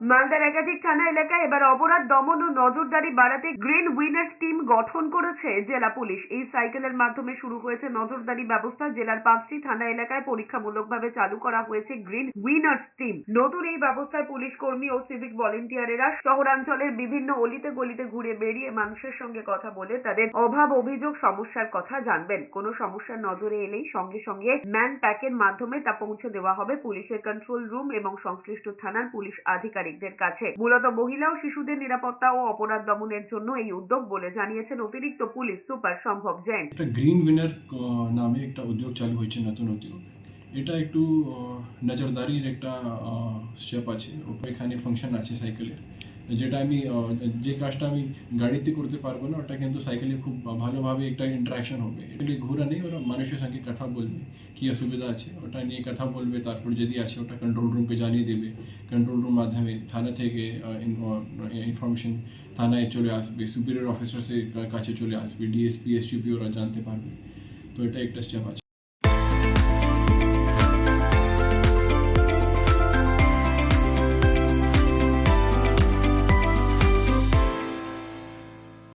মালদার একাধিক থানা এলাকায় এবার অপরাধ দমন ও নজরদারি বাড়াতে গ্রিন উইনার্স টিম গঠন করেছে জেলা পুলিশ। এই সাইকেলের মাধ্যমে শুরু হয়েছে নজরদারি ব্যবস্থা। জেলার পাঁচটি থানা এলাকায় পরীক্ষামূলকভাবে চালু করা হয়েছে গ্রিন উইনার্স টিম। নতুন এই ব্যবস্থায় পুলিশ কর্মী ও সিভিক ভলেন্টিয়ারেরা শহরাঞ্চলের বিভিন্ন অলিতে গলিতে ঘুরে বেরিয়ে মানুষের সঙ্গে কথা বলে তাদের অভাব, অভিযোগ, সমস্যার কথা জানবেন। কোনো সমস্যার নজরে এলেই সঙ্গে সঙ্গে ম্যান প্যাকের মাধ্যমে তা পৌঁছে দেওয়া হবে। পুলিশের কন্ট্রোল রুম এবং সংশ্লিষ্ট থানার পুলিশ আধিকারিকদের কাছে। মূলত মহিলা ও শিশুদের নিরাপত্তা ও অপরাধ দমনের জন্য এই উদ্যোগ বলে জানিয়েছেন অতিরিক্ত পুলিশ সুপার সম্ভব জৈন। একটা গ্রিন উইনার নামে একটা উদ্যোগ চালু হয়েছে নতুন উদ্যোগ এটা একটু নজরদারির একটা স্টেপ আছে। এখানে ফাংশন আছে সাইকেলের যেটা আমি যে কাজটা আমি গাড়িতে করতে পারব না, ওটা কিন্তু সাইকেলে খুব ভালোভাবে একটা ইন্টারাকশন হবে। এটা ঘোরা নেই, ওরা মানুষের সঙ্গে কথা বলবে, কী অসুবিধা আছে, ওটা নিয়ে কথা বলবে, তারপর যদি আছে ওটা কন্ট্রোল রুমকে জানিয়ে দেবে। কন্ট্রোল রুম মাধ্যমে থানা থেকে ইনফরমেশন থানায় চলে আসবে সুপিরিয়র অফিসার্সের কাছে চলে আসবে ডিএসপি এসটিপি ওরা জানতে পারবে। তো এটা একটা স্টেপ আছে।